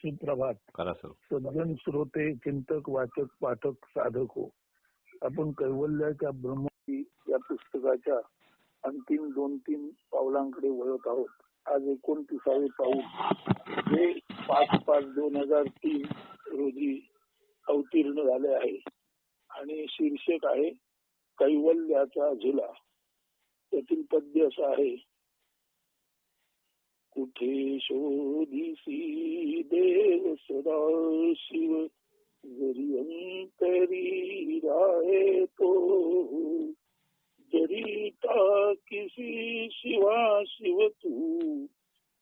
सुप्रभात. सज्जन श्रोते चिंतक वाचक पाठक साधक. हो आपण कैवल्याच्या ब्रह्मती या पुस्तकाच्या अंतिम दोन तीन पावलांकडे वळत आहोत. आज एकोणतीसावे पाऊल. जे पाच पाच दोन हजार तीन रोजी अवतीर्ण झाले आहे आणि शीर्षक आहे कैवल्याचा झुला. त्यातील पद्य असं आहे कुठे शोधिसी देव सदा शिव? जरी अंतरी राहे तो जरी किसी शिवा शिव तू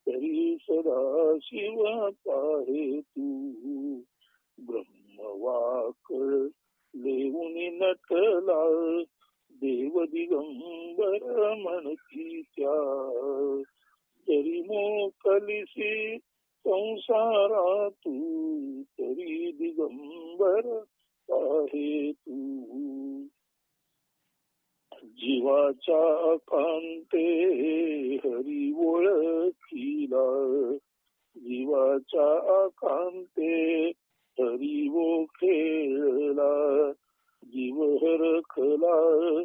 तरी सदा शिव पाहे तू। ब्रह्मवाक लेऊन नटला देव दिगंबर म्हणती त्या तरी मोकलिसी संसारा तू तरी दिगंबर आहे तू. जीवाच्या कांते हरी ओळखीला. जीवाच्या कांते हरी वो खेळला जीव हरखला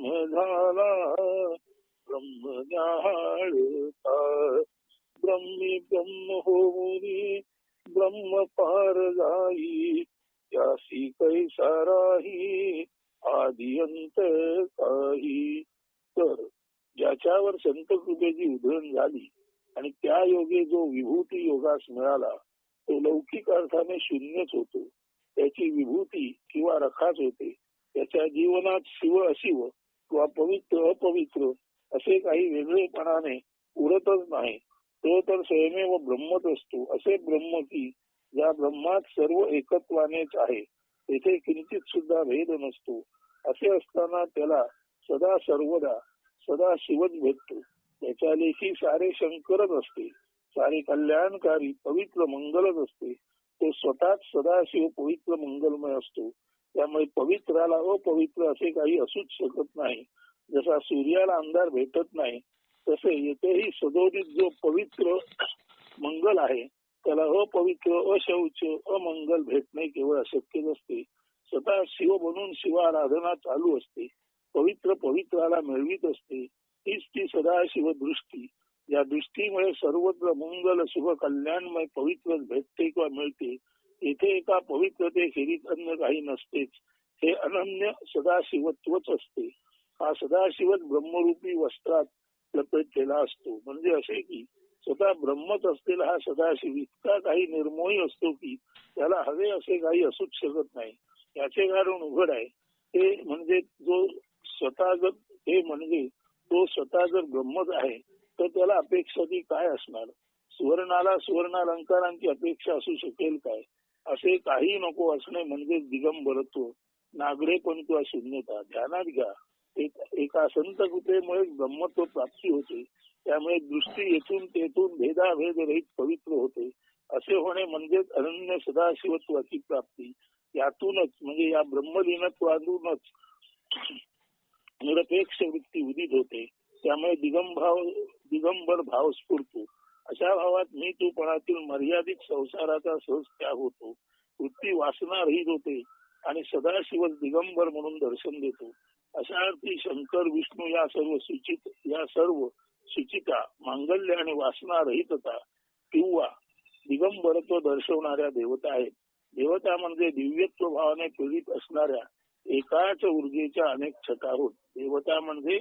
ब्रह्म झाला ब्रह्म जाळता ब्रह्मी ब्रह्म होऊनी ब्रह्म पार जाई। त्यासी कैसा राही आदियंत काही। तर ज्याच्यावर संत कृपेची उधळण झाली आणि त्या योगे जो विभूती योगास मिळाला तो लौकिक अर्थाने शून्यच होतो. त्याची विभूती किंवा रखाच होते. त्याच्या जीवनात शिव अशिव किंवा पवित्र अपवित्र असे काही वेगळेपणाने उरतच नाही. तो तर स्वयमेव ब्रह्मच असतो. असे ब्रह्म की ज्या ब्रह्मात सर्व एकत्वानेच आहे तेथे किंचित सुद्धा भेद नसतो. असे असताना त्याला सदा सर्वदा सदा शिवच भेटतो. त्याच्या लेखी सारे शंकरच असते. सारे कल्याणकारी पवित्र मंगलच असते. तो स्वतःच सदाशिव पवित्र मंगलमय असतो. त्यामुळे पवित्राला अपवित्र असे काही असूच शकत नाही. जसा सूर्याला अंधार भेटत नाही तसे येथेही सदोदित जो पवित्र मंगल आहे त्याला अपवित्र अशौच अमंगल भेटणे केवळ अशक्यच असते. स्वतः शिव बनून शिवाराधना चालू असते. पवित्र पवित्राला मिळवित असते. तीच ती सदा शिवदृष्टी या दृष्टीमुळे सर्वत्र मंगल शुभ कल्याणमय पवित्र भेटते किंवा मिळते. येथे एका पवित्रतेखेरीज अन्य काही नसतेच. हे अनन्य सदाशिवत्वच असते. हा सदाशिवत ब्रह्मरूपी वस्त्रात लपेटलेला असतो. म्हणजे असे की स्वतः ब्रह्मच असलेला हा सदाशिव इतका काही निर्मोही असतो की त्याला हवे असे काही असूच शकत नाही. याचे कारण उघड आहे. ते म्हणजे जो स्वतः जर हे म्हणजे तो स्वतः जर ब्रह्मच आहे तर त्याला अपेक्षा ती काय असणार? सुवर्णाला सुवर्णालंकारांची अपेक्षा असू शकेल काय? असे काही नको असणे म्हणजे दिगंबरत्व. नागरेपण किंवा शून्यता. ध्यानात घ्या. एका संत कृपेमुळे ब्रह्मत्व प्राप्ती होते. त्यामुळे दृष्टी येथून तेथून भेदाभेद रहित पवित्र होते. असे होणे म्हणजेच अनन्य सदाशिवत्वाची प्राप्ती. यातूनच म्हणजे या ब्रह्मलीनत्वातूनच निरपेक्ष वृत्ती उदित होते. त्यामुळे दिगंभाव दिगंबर भाव स्फुरतो अशा भावात मी तूपणातील मर्यादित संसाराचा सहज त्याग होतो. वृत्ती वासना रहित होते आणि सदाशिव दिगंबर म्हणून दर्शन देतो. अशा अर्थी शंकर विष्णू या सर्व सूचित या सर्व सुचिता मांगल्य आणि वासना रहितता किंवा दिगंबरत्व दर्शवणाऱ्या देवता आहेत. देवता म्हणजे दिव्यत्व भावाने पीडित असणाऱ्या एकाच ऊर्जेच्या अनेक छटा होत. देवता म्हणजे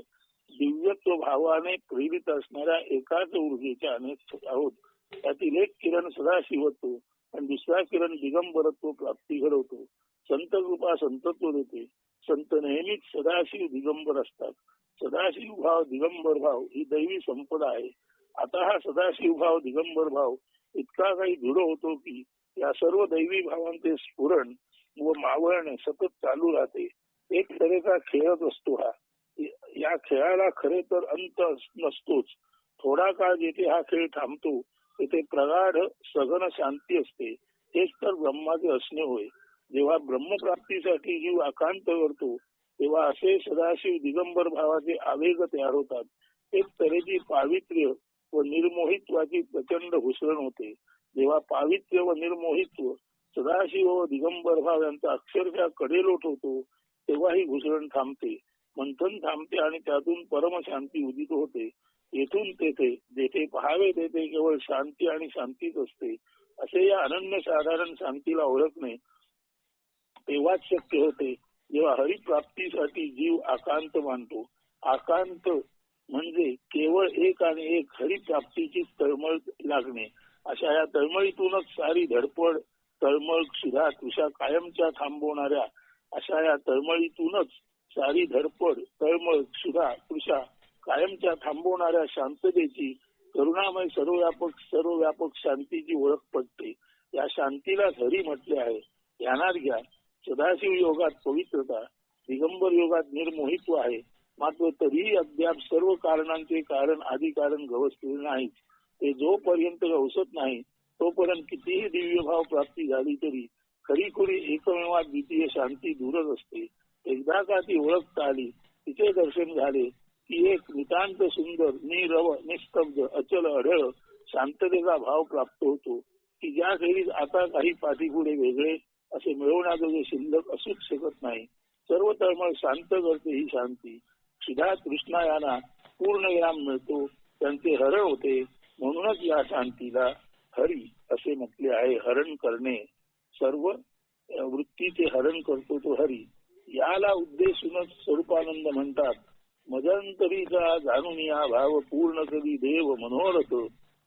दिव्यत्व भावाने प्रेरित असणाऱ्या एकाच ऊर्जेच्या अनेक आहोत. त्यातील एक किरण सदाशिवत्व आणि दुसरा किरण दिगंबरत्व प्राप्ती घडवतो. संत कृपा संतत्व देते. संत नेहमीच सदाशिव दिगंबर असतात. सदाशिव भाव दिगंबर भाव ही दैवी संपदा आहे. आता हा सदाशिव भाव दिगंबर भाव इतका काही दृढ होतो की या सर्व दैवी भावांचे स्फुरण व मावळणे सतत चालू राहते. एक तऱ्हेचा खेळत असतो हा. या खेळाला खरे तर अंत नसतोच. थोडा काळ जेथे हा खेळ थांबतो तेथे प्रगाढ सघन शांती असते. तेच तर ब्रह्माचे असणे होय. जेव्हा ब्रह्मप्राप्तीसाठी जीव आकांत करतो तेव्हा असे सदाशिव दिगंबर भावाचे आवेग तयार होतात. एक तऱ्हेची पावित्र्य व निर्मोहित्वाची प्रचंड घुसळण होते. जेव्हा पावित्र्य व निर्मोहित्व सदाशिव व दिगंबर भाव यांचा अक्षरशः कडेलोट होतो तेव्हा ही घुसळण थांबते. मंथन थांबते आणि त्यातून परमशांती उदित होते. येथून तेथे जेथे पहावे तेथे केवळ शांती आणि शांतीच असते. असे या अनन्य साधारण शांतीला ओळखणे तेव्हाच शक्य होते जेव्हा हरिप्राप्तीसाठी जीव आकांत मानतो. आकांत म्हणजे केवळ एक आणि एक हरिप्राप्तीची तळमळ लागणे. अशा या तळमळीतूनच सारी धडपड तळमळ क्षुधा तुषा कायमच्या थांबवणाऱ्या अशा या तळमळीतूनच सारी धडपड तळमळ क्षुधा कृषा कायमच्या थांबवणाऱ्या शांततेची करुणामय सर्वव्यापक सर्वव्यापक शांतीची ओळख पडते या शांतीलाच हरी म्हटले आहे. ध्यानात घ्या. सदाशिव योगात पवित्रता दिगंबर योगात निर्मोहित्व आहे. मात्र तरीही अद्याप सर्व कारणांचे कारण आधी कारण गवसलेले नाही ते जोपर्यंत गवसत नाही तोपर्यंत कितीही दिव्यभाव प्राप्ती झाली तरी खरीखुरी एकमेवा द्वितीय शांती दूरच असते. एकदा का ती ओळखता आली तिचे दर्शन झाले की एक नितांत सुंदर निरव निस्तब्ध अचल अढळ शांततेचा भाव प्राप्त होतो. की ज्या खेरीज आता काही पाठीपुढे वेगळे असे मिळवण्याजोगे शिल्लक असूच शकत नाही. सर्व तळमळ शांत करते ही शांती. सुधा कृष्णा यांना पूर्ण विराम मिळतो त्यांचे हरण होते. म्हणूनच या शांतीला हरी असे म्हटले आहे हरण करणे. सर्व वृत्तीचे हरण करतो तो हरी. याला उद्देशूनच स्वरूपानंद म्हणतात मजंतरीचा जाणून या भाव पूर्ण करी देव मनोरथ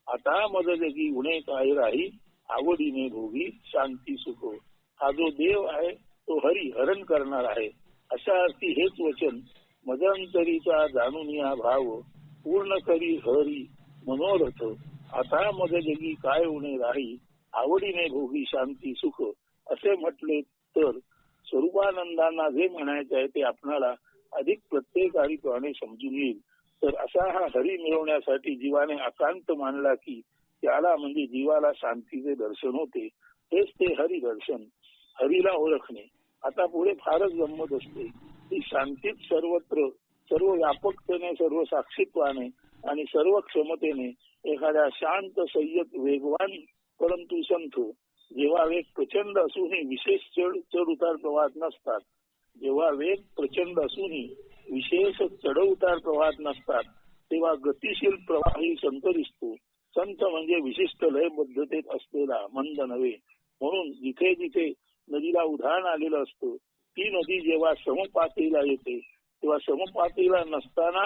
आता मज जगी उणे काय राही आवडीने भोगी शांती सुख. हा जो देव आहे तो हरी हरण करणार आहे. अशा अर्थी हेच वचन मजंतरीचा जाणून या भाव पूर्ण करी हरी मनोरथ. आता मज जगी काय उणे राही आवडीने भोगी शांती सुख. असे म्हटले तर स्वरूपानंदांना जे म्हणायचं आहे ते आपणाला अधिक प्रत्येकाने समजून येईल. तर असा हा हरी मिळवण्यासाठी जीवाने आकांत मानला की त्याला म्हणजे जीवाला शांतीचे दर्शन होते. हेच ते हरी दर्शन हरीला ओळखणे. आता पुढे फारच गंमत असते. ती शांतीत सर्वत्र सर्व व्यापकतेने सर्व साक्षीत्वाने आणि सर्व क्षमतेने एखाद्या शांत संयत वेगवान परंतु संथ जेव्हा वेग प्रचंड असूनही विशेष चढ चढ उतार प्रवाहात नसतात जेव्हा वेग प्रचंड असूनही विशेष चढ उतार प्रवाहात नसतात तेव्हा गतिशील प्रवाही संत दिसतो संत म्हणजे विशिष्ट लयबद्धतेत असलेला मंद नव्हे. म्हणून जिथे जिथे नदीला उधाण आलेलं असतं ती नदी जेव्हा समपातळीला येते तेव्हा समपातळीला नसताना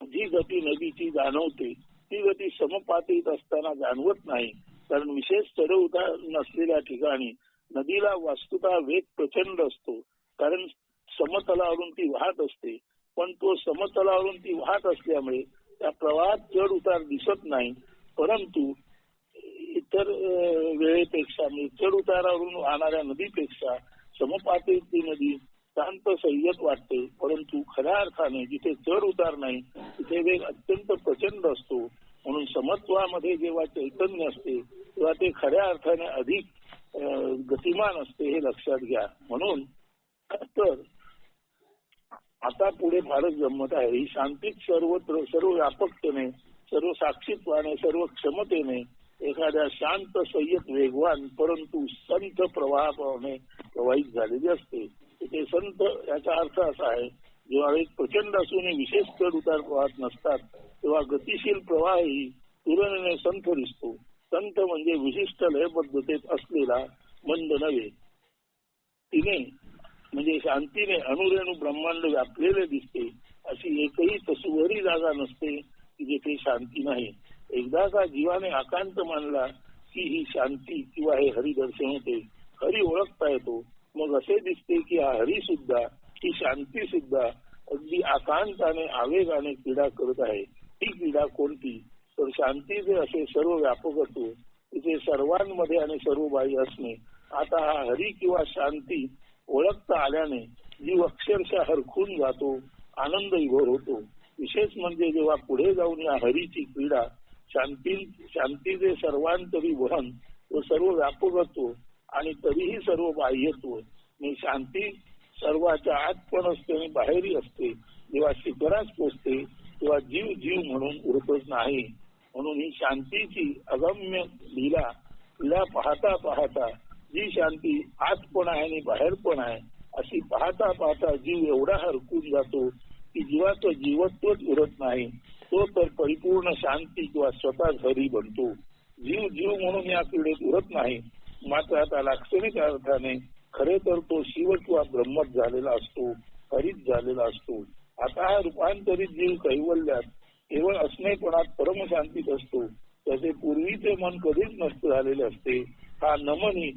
जी गती नदीची जाणवते ती गती समपातळीत असताना जाणवत नाही. कारण विशेष चढउतार नसलेल्या ठिकाणी नदीला वास्तुता वेग प्रचंड असतो. कारण समतलावरून ती वाहत असते. पण तो समतलावरून ती वाहत असल्यामुळे त्या प्रवाहात चढ उतार दिसत नाही. परंतु इतर वेळेपेक्षा म्हणजे चढ उतारावरून वाहणाऱ्या नदीपेक्षा समपातळीत नदी शांत संयत वाटते. परंतु खऱ्या अर्थाने जिथे चढ उतार नाही तिथे वेग अत्यंत प्रचंड असतो. म्हणून समत्वामध्ये जेव्हा चैतन्य असते तेव्हा ते खऱ्या अर्थाने अधिक गतिमान असते हे लक्षात घ्या. म्हणून तर आता पुढे फारच गंमत आहे. ही शांतीत सर्वत्र सर्व व्यापकतेने सर्व साक्षीत्वाने सर्व क्षमतेने एखाद्या शांत संयत वेगवान परंतु संत प्रवाहाप्रमाणे प्रवाहित झालेली असते. ते संत याचा अर्थ असा आहे जेव्हा एक प्रचंड असून विशेष चढ उतार प्रवाहात नसतात तेव्हा गतिशील प्रवाहही तुलनेने संत दिसतो. संत म्हणजे विशिष्ट लयबद्धतेत असलेला मंद नव्हे. तिने म्हणजे शांतीने अणुरेणू ब्रह्मांड व्यापलेले दिसते अशी एकही तसुवरी जागा नसते की जिथे शांती नाही. एकदा का जीवाने आकांत मानला की ही शांती किंवा हे हरिदर्शन होते हरी ओळखता येतो. मग असे दिसते की हा हरी सुद्धा ही शांती सुद्धा अगदी आकांताने आवेगाने क्रीडा करत आहे. ही क्रीडा कोणती? तर शांतीचे असे सर्व व्यापक व्यापकत्व तिथे सर्वांमध्ये आणि सर्व बाई असणे आता हा हरी किंवा शांती ओळखता आल्याने जीव अक्षरशः हरखून जातो आनंद विभोर होतो. विशेष म्हणजे जेव्हा पुढे जाऊन या हरीची क्रीडा शांती शांतीचे सर्वांतरी वहन व सर्व व्यापकत्व आणि तरीही सर्व बाह्यत्व आणि शांती सर्वाच्या आत पण असते आणि बाहेरही असते. जेव्हा शिखरात पोचते तेव्हा जीव जीव म्हणून उरतच नाही. म्हणून ही शांतीची अगम्य लीला तिला पाहता पाहता जी शांती आत पण आहे आणि बाहेर पण आहे अशी पाहता पाहता जीव एवढा हरकून जातो की जीवाचं जीवत्वच उरत नाही. तो तर परिपूर्ण शांती किंवा स्वतः घरी बनतो. जीव जीव म्हणून या क्रीडेत उरत नाही. मात्र आता लाक्षणिक अर्थाने खरे तर तो शिव किंवा ब्रह्मच झालेला असतो हरित झालेला असतो. आता हा रूपांतरित जीव कैवल्यात केवळ असणेपणात परमशांतीत असतो. तसे पूर्वीचे मन कधीच नष्ट झालेले असते. हा नमनी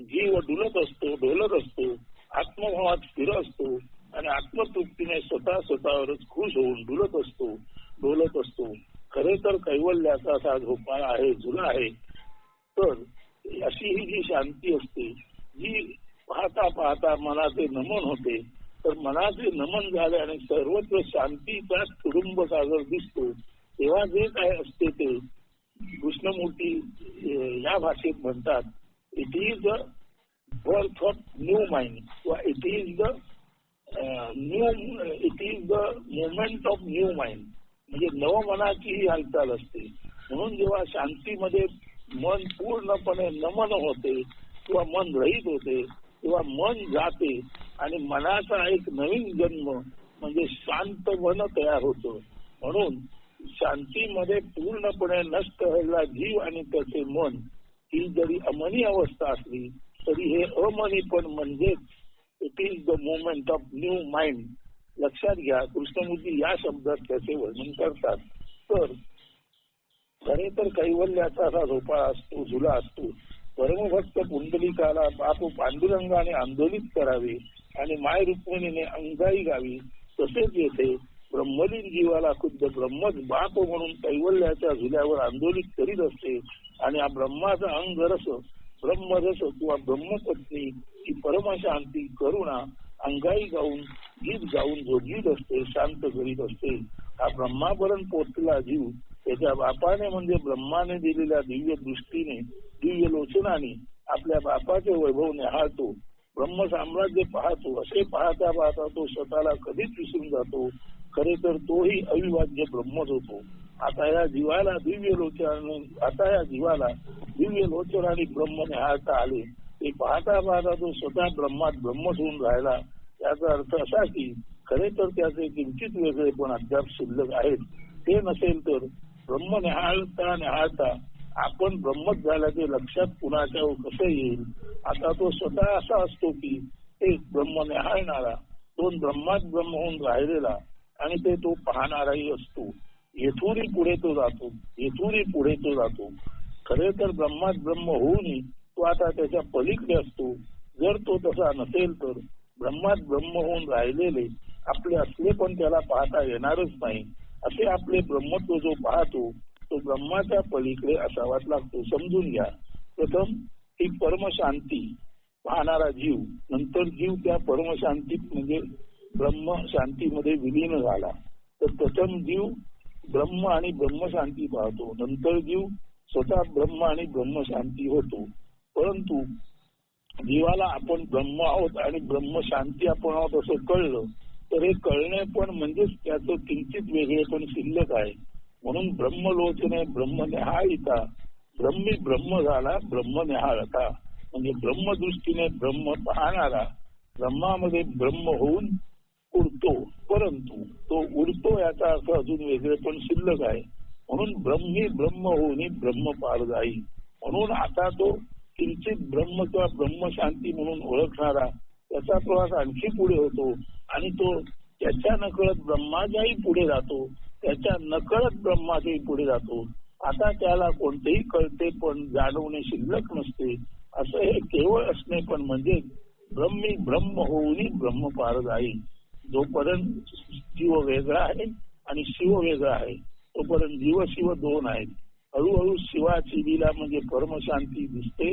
जीव डुलत असतो डोलत असतो आत्मभावात स्थिर असतो आणि आत्मतृप्तीने स्वतः स्वतःवरच खुश होऊन डुलत असतो डोलत असतो. खरे तर कैवल्याचा असा झोपा आहे झुला आहे. तर अशी ही जी शांती असते ही पाहता पाहता मनाचे नमन होते. तर मनाचे नमन झाले आणि सर्वत्र शांतीचा कुटुंब सागर दिसतो. तेव्हा जे काय असते ते कृष्णमूर्ती या भाषेत म्हणतात it is the birth of new mind किंवा it is the new it is the movement of new mind म्हणजे नवमनाची ही हालचाल असते. म्हणून जेव्हा शांतीमध्ये मन पूर्णपणे नमन होते किंवा मन रहित होते किंवा मन जाते आणि मनाचा एक नवीन जन्म म्हणजे शांत मन तयार होतो. म्हणून शांतीमध्ये पूर्णपणे नष्ट व्हायला जीव आणि त्याचे मन ही जरी अमनी अवस्था असली तरी हे अमनी पण म्हणजेच it is the movement of new mind लक्षात घ्या कृष्णमूर्ती या शब्दात त्याचे वर्णन करतात. तर खरे तर कैवल्याचा असा झोपाळा असतो झुला असतो. परमभक्त पुंडलिकाला बाप पांडुरंगाने आंदोलित करावे आणि माय रुक्मिणीने अंगाई गावी. तसेच येथे ब्रह्मलीन जीवाला खुद्द ब्रह्मच बाप म्हणून कैवल्याच्या झुल्यावर आंदोलित करीत असते. आणि हा ब्रह्माचा अंगरस ब्रह्मरस किंवा ब्रह्मपत्नी ही परमशांती करुणा अंगाई गाऊन गीत गाऊन जोडलीत असते शांत करीत असते. हा ब्रह्मापरण पोचला जीव त्याच्या बापाने म्हणजे ब्रह्माने दिलेल्या दिव्य दृष्टीने दिव्य लोचनाने आपल्या बापाचे वैभव निहाळतो ब्रह्म साम्राज्य पाहतो असे पाहता पाहता तो स्वतःला कधीच विसरून जातो. खरे तर तोही अविभाज्य ब्रह्मच होतो. आता या जीवाला दिव्य लोचनाने आता या जीवाला दिव्य लोचन आणि ब्रह्म निहाळता आले. ते पाहता पाहता तो स्वतः ब्रह्मात ब्रह्मच होऊन राहिला. याचा अर्थ असा की खरे तर त्याचे किंचित वेगळे पण अद्याप शिल्लक आहेत. ते नसेल तर ब्रह्म निहाळता निहाळता आपण ब्रह्मच झाल्याचे लक्षात कुणाच्या कसं येईल? आता तो स्वतः असा असतो की एक ब्रह्म निहाळणारा दोन ब्रह्मात ब्रह्म होऊन राहिलेला आणि ते तो पाहणाराही असतो. येथूनही पुढे तो जातो येथूनही पुढे तो जातो. खरे तर ब्रह्मात ब्रह्म होऊनही तो आता त्याच्या पलीकडे असतो. जर तो तसा नसेल तर ब्रह्मात ब्रह्म होऊन राहिलेले आपले असले पण त्याला पाहता येणारच नाही. असे आपले ब्रह्मत्व जो पाहतो तो ब्रह्माच्या पलीकडे असावाच लागतो. समजून घ्या. प्रथम ही परमशांती. पाहणारा जीव. नंतर जीव त्या परमशांतीत म्हणजे ब्रह्म शांतीमध्ये विलीन झाला. तर प्रथम जीव ब्रह्म आणि ब्रह्मशांती पाहतो. नंतर जीव स्वतः ब्रह्म आणि ब्रह्मशांती होतो. परंतु जीवाला आपण ब्रह्म आहोत आणि ब्रह्मशांती आपण आहोत असं कळलं तर हे कळणे पण म्हणजेच त्याचं किंचित वेगळे पण शिल्लक आहे. म्हणून ब्रह्मलोचने ब्रह्मनिहाळिता ब्रह्मी ब्रह्म झाला ब्रह्मनिहाळता. म्हणजे ब्रह्मदृष्टीने ब्रह्म पाहणारा ब्रह्मामध्ये ब्रह्म होऊन उरतो परंतु तो उरतो याचा अर्थ अजून वेगळे पण शिल्लक आहे. म्हणून ब्रह्मी ब्रह्म होऊन ब्रह्म पार जाई. म्हणून आता तो किंचित ब्रह्म किंवा ब्रह्मशांती म्हणून ओळखणारा त्याचा प्रवास आणखी पुढे होतो आणि तो त्याच्या नकळत ब्रह्माच्याही पुढे जातो त्याच्या नकळत ब्रह्माच्याही पुढे जातो. आता त्याला कोणतेही कळते पण जाणवणे शिल्लक नसते. असं हे केवळ असणे पण म्हणजे ब्रह्मी ब्रह्म होऊन ब्रह्म पार जाईल. जोपर्यंत जीव वेगळा आहे आणि शिव वेगळा आहे तोपर्यंत जीव शिव दोन आहेत. हळूहळू शिवाची दिला म्हणजे परमशांती दिसते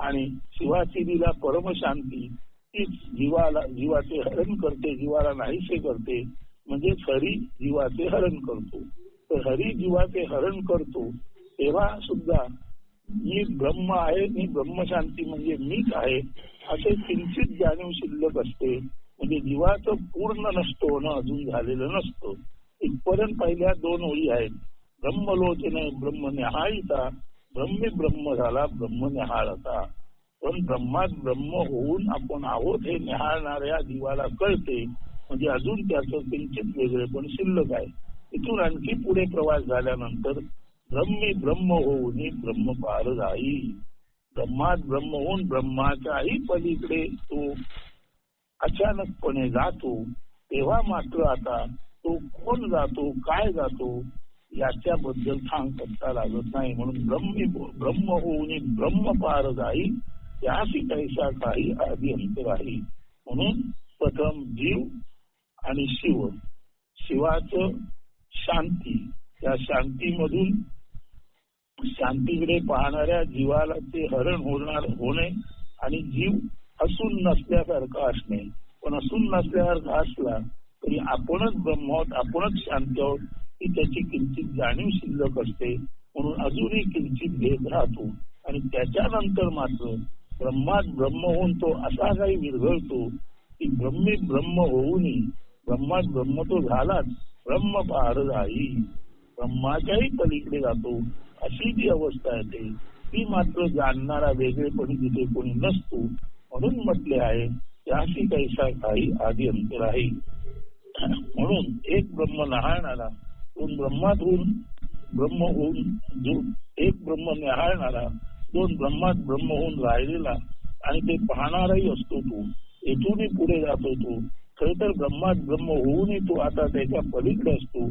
आणि शिवाची दिला परमशांती तीच जीवाला जीवाचे हरण करते जीवाला नाहीसे करते म्हणजे हरी जीवाचे हरण करतो. तर हरी जीवाचे हरण करतो तेव्हा सुद्धा मी ब्रह्म आहे मी ब्रह्मशांती म्हणजे मीच आहे असे किंचित जाणीव शिल्लक असते. म्हणजे जीवाचं पूर्ण नष्ट होणं अजून झालेलं नसतं. इथपर्यंत पहिल्या दोन ओळी आहेत. ब्रह्मलोचने ब्रह्म निहाळीता ब्रह्मी ब्रह्म झाला ब्रह्म निहाळता पण ब्रह्मात ब्रह्म होऊन आपण आहोत हे निहाळणाऱ्या जीवाला कळते. म्हणजे अजून त्याचं किंचित वेगळे पण शिल्लक आहे. इथून आणखी पुढे प्रवास झाल्यानंतर ब्रह्मी ब्रह्म होऊन ब्रह्म पार जाई ब्रह्मात ब्रह्म होऊन ब्रह्माच्याही पलीकडे तो अचानकपणे जातो. तेव्हा मात्र आता तो कोण जातो काय जातो याच्याबद्दल सांग करता लागत नाही. म्हणून ब्रह्मी ब्रह्म होऊन ब्रह्म पार जाई त्याशी कैसा काही आधी अंतर आहे. म्हणून प्रथम जीव आणि शिव. शिवाच शांती. त्या शांतीमधून शांतीकडे पाहणाऱ्या जीवाला ते हरण होणार होणे आणि जीव असून नसल्यासारखा असणे. पण असून नसल्यासारखा असला तरी आपणच ब्रह्मोत आपणच शांती आहोत ही त्याची किंचित जाणीव शिल्लक असते. म्हणून अजूनही किंचित भेद राहतो. आणि त्याच्यानंतर मात्र ब्रह्मात ब्रह्म होऊन तो असा काही विरघळतो की ब्रह्मी ब्रह्म होऊनही ब्रह्मात ब्रह्म तो झालाच ब्रह्म पार जाई ब्रह्माच्याही पलीकडे जातो अशी जी अवस्था येते ती मात्र जाणणारा वेगळेपणी तिथे कोणी नसतो म्हणून म्हटले आहे त्याशी कैसा काही आधी अंतर आहे. म्हणून एक ब्रह्म नहाळणारा दोन ब्रह्मात होऊन ब्रह्म होऊन जो एक ब्रह्म न्याहाळणारा दोन ब्रह्मात ब्रह्म होऊन राहिलेला आणि ते पाहणाराही असतो तू. येथूनही पुढे जातो तू. खर तर ब्रह्मात ब्रह्म होऊनही तू आता त्याच्या पलीकडे असतो.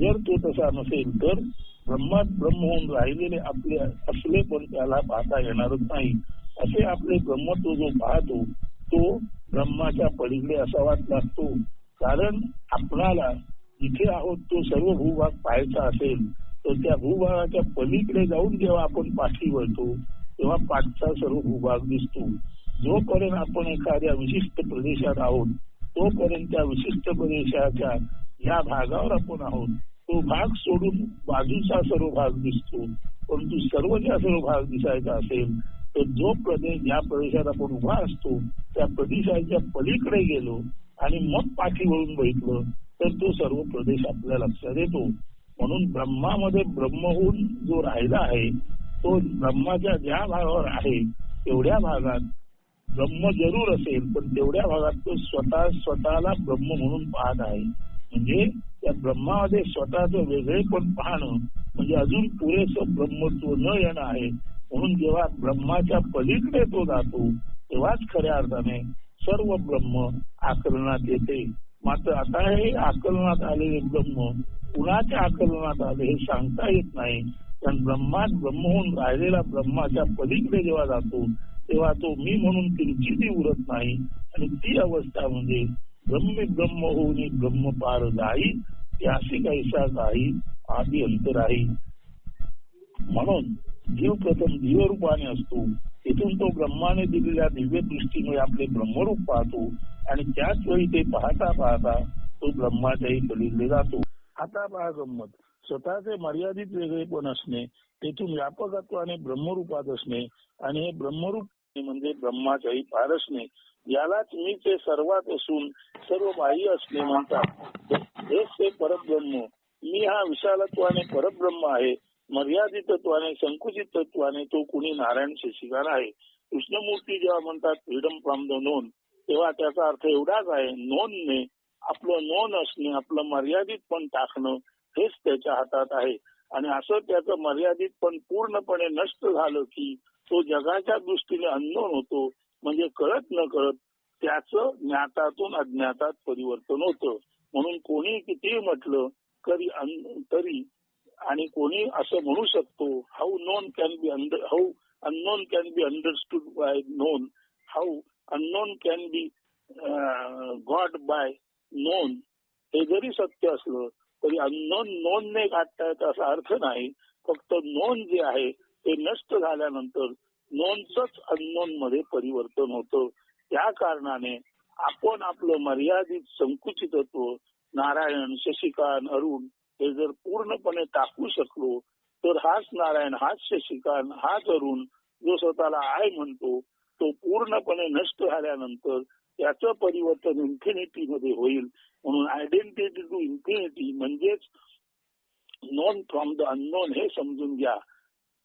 जर तो तसा नसेल तर ब्रह्मात ब्रह्म होऊन राहिलेले आपले असले पण त्याला पाहता येणारच नाही. असे आपले ब्रह्मत्व जो पाहतो तो ब्रह्माच्या पलीकडे असावाच लागतो. कारण आपणाला जिथे आहोत तो सर्व भूभाग पाहायचा असेल. तर त्या भूभागाच्या पलीकडे जाऊन जेव्हा आपण पाठी वळतो तेव्हा पाठचा सर्व भूभाग दिसतो. जोपर्यंत आपण एखाद्या विशिष्ट प्रदेशात आहोत तोपर्यंत त्या विशिष्ट प्रदेशाच्या या भागावर आपण आहोत. तो भाग सोडून बाजूचा सर्व भाग दिसतो. परंतु सर्व ज्या सर्व भाग दिसायचा असेल तर जो प्रदेश ज्या प्रदेशात आपण उभा असतो त्या प्रदेशाच्या पलीकडे गेलो आणि मग पाठी वळून बघितलं तर तो सर्व प्रदेश आपल्या लक्षात येतो. म्हणून ब्रह्मामध्ये ब्रह्महून जो राहिला आहे तो ब्रह्माच्या ज्या भागावर आहे तेवढ्या भागात ब्रह्म जरूर असेल पण तेवढ्या भागात तो स्वतः स्वतःला ब्रह्म म्हणून पाहत आहे. म्हणजे त्या ब्रह्मामध्ये स्वतःचं वेगळेपण पाहणं म्हणजे अजून पुरेस ब्रह्मत्व न येणं आहे. म्हणून जेव्हा ब्रह्माच्या पलीकडे तो जातो तेव्हाच खऱ्या अर्थाने सर्व ब्रह्म आकलनात येते. मात्र आता हे आकलनात आलेले ब्रह्म कुणाच्या आकलनात आले हे सांगता येत नाही. कारण ब्रह्मात ब्रह्म होऊन राहिलेला ब्रह्माच्या पलीकडे जेव्हा जातो तेव्हा तो मी म्हणून किंचितही उरत नाही. आणि ती अवस्था म्हणजे ब्रह्म ब्रह्म होऊन ब्रह्म पार जाई त्याशी कैसा जाई आधी अंतर आहे. म्हणून जीव प्रथम जीवरूपाने असतो. तिथून तो ब्रह्माने दिलेल्या दिव्य दृष्टीमुळे आपले ब्रह्मरूप पाहतो. आणि त्याच वेळी ते पाहता पाहता तो ब्रह्माच्याही पलीकडे जातो. आता पहा गंमत. स्वतःचे मर्यादित वेगळेपण असणे तेथून व्यापकत्वाने ब्रह्मरूपात असणे आणि हे ब्रह्मरूप म्हणजे ब्रह्माच्याही पार असणे यालाच मी ते सर्वात असून सर्व बाह्य असणे म्हणतात. हेच ते परब्रह्म. मी हा विशालत्वाने परब्रह्म आहे. मर्यादितत्वाने संकुचित तत्वाने तो कुणी नारायण शिशिकार आहे. कृष्णमूर्ती जेव्हा म्हणतात फ्रीडम फ्रॉम द नोन तेव्हा त्याचा अर्थ एवढाच आहे नोंदने आपलं नोन असणे आपलं मर्यादित पण टाकणं हेच त्याच्या हातात आहे. आणि असं त्याचं मर्यादित पण पूर्णपणे नष्ट झालं की तो जगाच्या दृष्टीने अननोन होतो म्हणजे कळत न कळत त्याचं ज्ञातातून अज्ञातात परिवर्तन होतं. म्हणून कोणी कितीही म्हटलं तरी तरी आणि कोणी असं म्हणू शकतो how known can be under how unknown can be understood by known how unknown can be god by known हे जरी सत्य असलं तरी अननोन नाही गाठता येत असा अर्थ नाही. फक्त नोन जे आहे ते नष्ट झाल्यानंतर नोनच अननोनमध्ये परिवर्तन होतं. त्या कारणाने आपण आपलं मर्यादित संकुचितत्व नारायण शशिकांत अरुण हे जर पूर्णपणे टाकू शकलो तर हाच नारायण हाच शशिकांत हाच अरुण जो स्वतःला आय म्हणतो तो पूर्णपणे नष्ट झाल्यानंतर त्याचं परिवर्तन इन्फिनिटी मध्ये होईल म्हणून आयडेंटिटी टू इन्फिनिटी म्हणजेच नॉन फ्रॉम द अननोन हे समजून घ्या.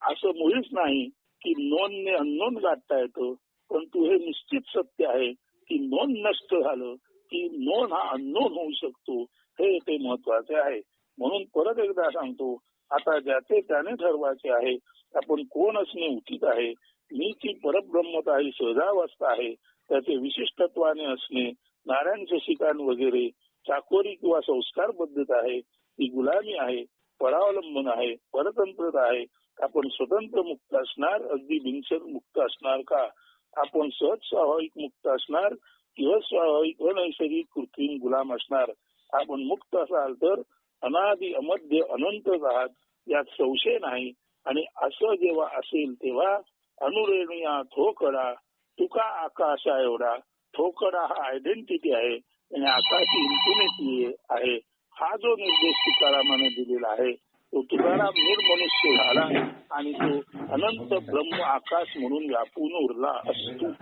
असं मुळीच नाही की नोनने अननोन गाठता येतं परंतु हे निश्चित सत्य आहे की नोन नष्ट झालं की नोन हा अननोन होऊ शकतो हे ते महत्त्वाचे आहे. म्हणून परत एकदा सांगतो आता ज्याचे त्याने ठरवायचे आहे आपण कोण असणे उचित आहे? मी ती परब्रह्मता ही सहजावस्था आहे? त्याचे विशिष्टत्वाने असणे नारायण शशिकांत वगैरे चाकोरी किंवा संस्कार पद्धत आहे ती गुलामी आहे परावलंबन आहे परतंत्रता आहे आपण स्वतंत्र मुक्त असणार अगदी बिनसर मुक्त असणार का? आपण सहज स्वाभाविक मुक्त असणार किंवा स्वाभाविक अनैसर्गिक कृत्रिम गुलाम असणार? आपण मुक्त असाल तर अनादि अमध्य अनंत आहात यात संशय नाही. आणि असं जेव्हा असेल तेव्हा अनुरेणुया थोकडा तुका आकाशा एवढा. थोकडा हा आयडेंटिटी आहे. आणि आकाश इन्फिनिटी आहे. हा जो निर्देश तुकारामाने दिलेला आहे तो तुकाराम निर्मनुष्य झाला आणि तो अनंत ब्रह्म आकाश म्हणून व्यापून उरला असतो.